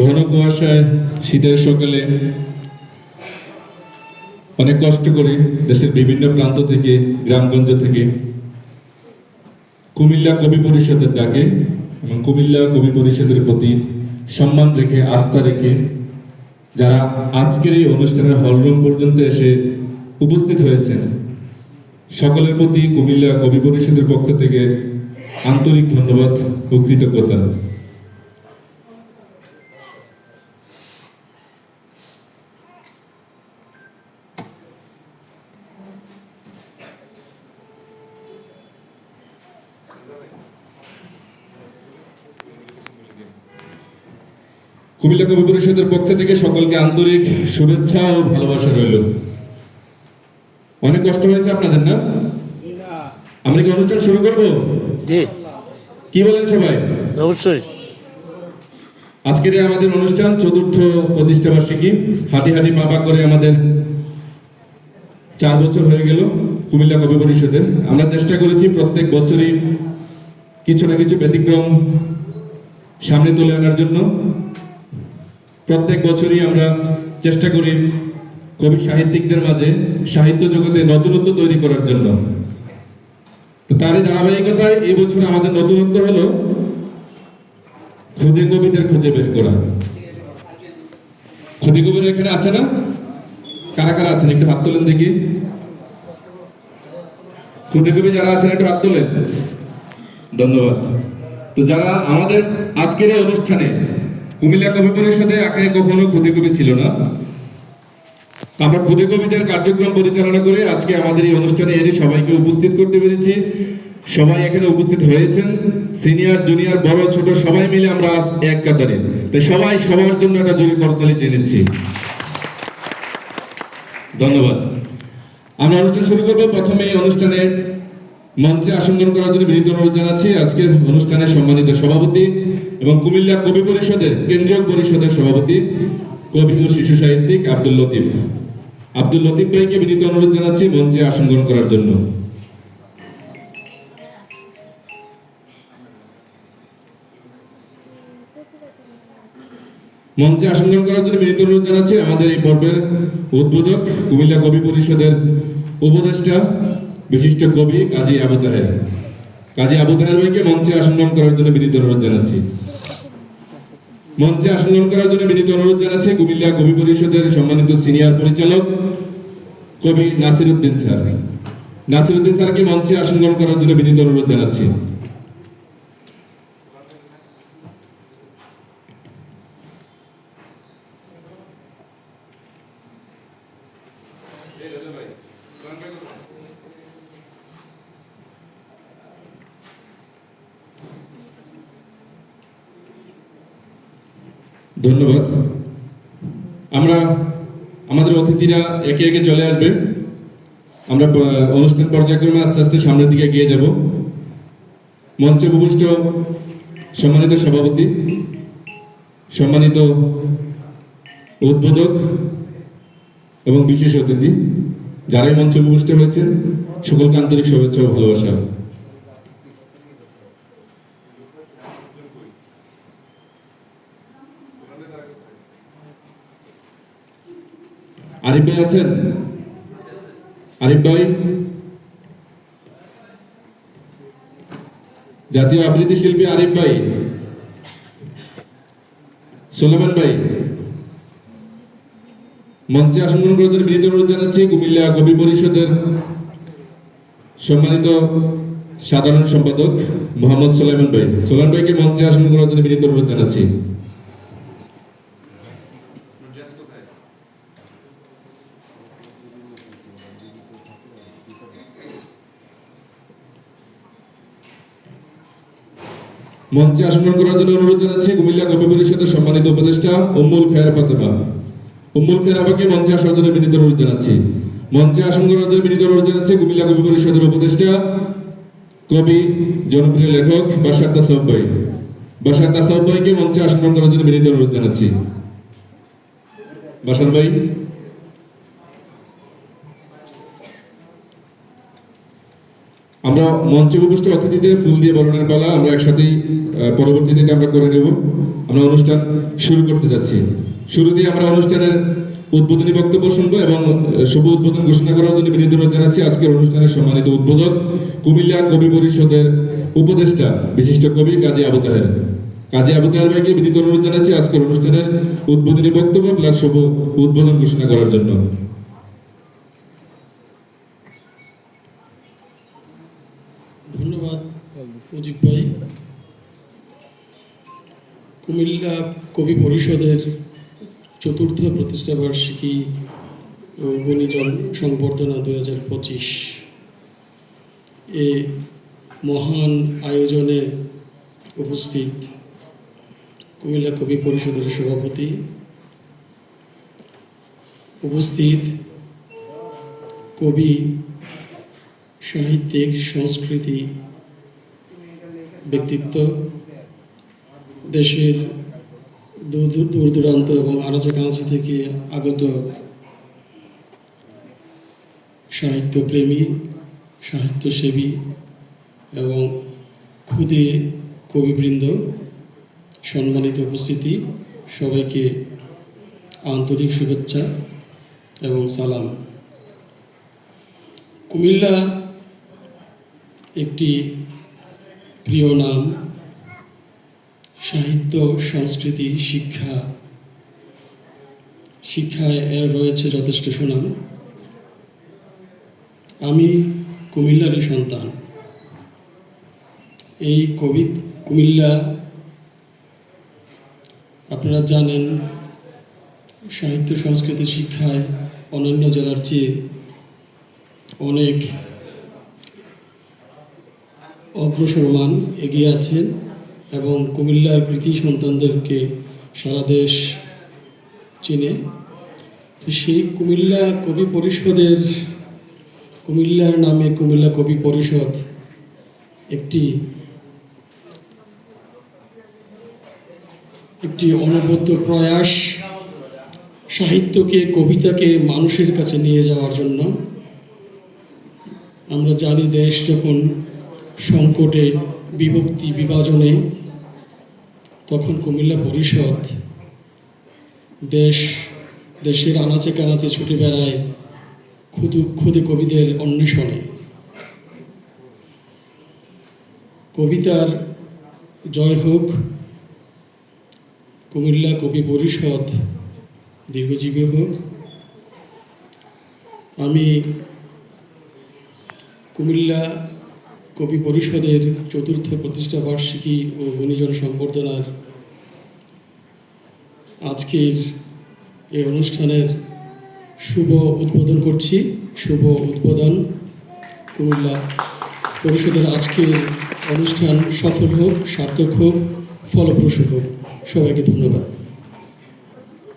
ঘন কুয়াশায় শীতের সকালে অনেক কষ্ট করে দেশের বিভিন্ন প্রান্ত থেকে, গ্রামগঞ্জ থেকে কুমিল্লা কবি পরিষদের ডাকে এবং কুমিল্লা কবি পরিষদের প্রতি সম্মান রেখে, আস্থা রেখে যারা আজকের এই অনুষ্ঠানের হলরুম পর্যন্ত এসে উপস্থিত হয়েছেন, সকলের প্রতি কুমিল্লা কবি পরিষদের পক্ষ থেকে আন্তরিক ধন্যবাদ ও কৃতজ্ঞতা। কুমিল্লা কবি পরিষদের পক্ষ থেকে সকলকে আন্তরিক শুভেচ্ছা ও ভালোবাসা রইল। অনেক কষ্ট হয়েছে আপনাদের না? আমরা কি অনুষ্ঠান শুরু করব? কি বলেন সবাই? অবশ্যই। আজকের আমাদের অনুষ্ঠান চতুর্থ প্রতিষ্ঠা বার্ষিকী। হাঁটি হাঁটি মাপা করে আমাদের চার বছর হয়ে গেল কুমিল্লা কবি পরিষদের। আমরা চেষ্টা করেছি প্রত্যেক বছরই কিছু না কিছু ব্যতিক্রম সামনে তুলে আনার জন্য। প্রত্যেক বছরই আমরা চেষ্টা করি কবি সাহিত্যিকদের মাঝে সাহিত্য জগতে নতুনত্ব তৈরি করার জন্য। তারই ধারাবাহিকতায় এই বছর আমাদের নতুনত্ব হলো খুদে কবিদের খুঁজে বের করা। খুদে কবিরা এখানে আছে না? কারা কারা আছেন? একটু হাত তোলেন দেখি। খুদে কবি যারা আছেন, একটু হাত তোলেন। ধন্যবাদ। তো যারা আমাদের আজকের এই অনুষ্ঠানে কুমিল্লা কবি পরিষদে আগে কখনো খুদে কবি ছিল না। আমরা খুদে কবিদের কার্যক্রম পরিচালনা করে আজকে আমাদের এই অনুষ্ঠানে এনে সবাইকে উপস্থিত করতে পেরেছি। সবাই এখানে উপস্থিত হয়েছেন। সিনিয়র, জুনিয়র, বড়, ছোট সবাই মিলে আমরা আজ এক কাতারে। তাই সবাই সবার জন্য একটা জোরে করতালি জেনেছি ধন্যবাদ। আমরা অনুষ্ঠান শুরু করব। প্রথমে এই অনুষ্ঠানে মঞ্চে আসন করার জন্য বিনীত অনুরোধ জানাচ্ছি। আজকের অনুষ্ঠানের সম্মানিত সভাপতি এবং কুমিল্লা কবি পরিষদের, কেন্দ্রীয় পরিষদের সভাপতি কবি ও শিশু সাহিত্যিক আব্দুল লতিফ। আব্দুল লতিফ ভাইকে বিনীত অনুরোধ জানাচ্ছি মঞ্চে গ্রহণ করার জন্য। মঞ্চে গ্রহণ করার জন্য বিনীত অনুরোধ জানাচ্ছি আমাদের এই পর্বের উদ্বোধক কুমিল্লা কবি পরিষদের উপদেষ্টা বিশিষ্ট কবি কাজী আবু তাহের। কাজী আবু তাহের ভাইকে মঞ্চে আসন করার জন্য বিনীত অনুরোধ জানাচ্ছি। মঞ্চে আসন করার জন্য বিনীত অনুরোধ জানাচ্ছি কুমিল্লা কবি পরিষদের সম্মানিত সিনিয়র পরিচালক কবি নাসির উদ্দিন স্যার। নাসির উদ্দিন স্যারকে মঞ্চে আসন করার জন্য বিনীত অনুরোধ জানাচ্ছি। ধন্যবাদ। আমরা আমাদের অতিথিরা একে একে চলে আসবে। আমরা অনুষ্ঠান পর্যায়ক্রমে আস্তে আস্তে সামনের দিকে এগিয়ে যাব। মঞ্চে উপবিষ্ট সম্মানিত সভাপতি, সম্মানিত উদ্বোধক এবং বিশেষ অতিথি, যারাই মঞ্চে উপবিষ্ট হয়েছেন, সকলকে আন্তরিক শুভেচ্ছা ও ভালোবাসা। আরিফ ভাই আছেন? আরিফ ভাই? জাতীয় আবৃত্তি শিল্পী আরিফ ভাই। সোলেমান ভাই। মঞ্চে আসন করার জন্য বিনীত অনুরোধ জানাচ্ছি, কুমিল্লা কবি পরিষদের সম্মানিত সাধারণ সম্পাদক মোহাম্মদ সোলাইমান ভাই। সোলাইমান ভাইকে মঞ্চে আসন করার জন্য বিনীত অনুরোধ জানাচ্ছি। মঞ্চে আসন করার জন্য অনুরোধ জানাচ্ছি কুমিল্লা কবি পরিষদের সম্মানিত উপদেষ্টা উম্মুল খায়র ফাতেমা। উম্মুল খায়র আপাকে মঞ্চে আসার জন্য বিনীত অনুরোধ জানাচ্ছি। মঞ্চে আসন করার জন্য বিনীত অনুরোধ জানাচ্ছি কুমিল্লা কবি পরিষদের উপদেষ্টা, কবি, জনপ্রিয় লেখক বাসার তাসাউব ভাই বাসার তাসাউব ভাইকে মঞ্চে আসন করার জন্য বিনীত অনুরোধ জানাচ্ছি। বাসার ভাই। আমরা মঞ্চে উপস্থিত অতিথিদের ফুল দিয়ে বরণের পালা আমরা একসাথেই পরবর্তী এটা আমরা করে নেব। আমরা অনুষ্ঠান শুরু করতে যাচ্ছি। শুরুতে আমরা অনুষ্ঠানের উদ্বোধনী বক্তব্য শুনব এবং শুভ উদ্বোধন ঘোষণা করার জন্য বিনীত অনুরোধ জানাচ্ছি। আজকের অনুষ্ঠানের সম্মানিত উদ্বোধক কুমিল্লা কবি পরিষদের উপদেষ্টা, বিশিষ্ট কবি কাজী আবু তাহের। কাজী আবু তাহের ভাইকে বিনীত অনুরোধ জানাচ্ছি আজকের অনুষ্ঠানের উদ্বোধনী বক্তব্য প্লাস শুভ উদ্বোধন ঘোষণা করার জন্য ধন্যবাদ ভাই কুমিল্লা কবি পরিষদের চতুর্থ প্রতিষ্ঠা বার্ষিকী ও গুণীজন সংবর্ধনা দু হাজার পঁচিশ। এ মহান আয়োজনে উপস্থিত কুমিল্লা কবি পরিষদের সভাপতি, উপস্থিত কবি, সাহিত্যিক, সংস্কৃতি ব্যক্তিত্ব, দেশের দূর দূর- দূর দূরান্ত এবং আনাচে কানাচে থেকে আগত সাহিত্যপ্রেমী, সাহিত্যসেবী এবং ক্ষুদে কবিবৃন্দ সম্মানিত উপস্থিতি, সবাইকে আন্তরিক শুভেচ্ছা এবং সালাম। কুমিল্লা একটি প্রিয় নাম, সাহিত্য, সংস্কৃতি, শিক্ষা। শিক্ষায় এর রয়েছে যথেষ্ট সুনাম। আমি কুমিল্লারই সন্তান। এই কবি কুমিল্লা, আপনারা জানেন, সাহিত্য, সংস্কৃতি, শিক্ষায় অন্যান্য জেলার চেয়ে অনেক অগ্রসরমান এগিয়ে আছেন এবং কুমিল্লার কৃতি সন্তানদেরকে সারা দেশ চিনে। তো সেই কুমিল্লা কবি পরিষদের, কুমিল্লার নামে কুমিল্লা কবি পরিষদ একটি একটি অনবদ্য প্রয়াস সাহিত্যকে, কবিতাকে মানুষের কাছে নিয়ে যাওয়ার জন্য। আমরা জানি দেশ যখন সংকটে, বিভক্তি, বিভাজনে, তখন কুমিল্লা পরিষদ দেশ, দেশের আনাচে কানাচে ছুটে বেড়ায় ক্ষুদু, ক্ষুদে কবিদের অন্বেষণে। কবিতার জয় হোক, কুমিল্লা কবি পরিষদ দীর্ঘজীবী হোক। আমি কুমিল্লা কবি পরিষদের চতুর্থ প্রতিষ্ঠা বার্ষিকী ও গুণীজন সম্বর্ধনার আজকের এই অনুষ্ঠানের শুভ উদ্বোধন করছি। শুভ উদ্বোধন কুমিল্লা পরিষদের আজকের অনুষ্ঠান সফল হোক, সার্থক হোক, ফলপ্রসূ হোক। সবাইকে ধন্যবাদ।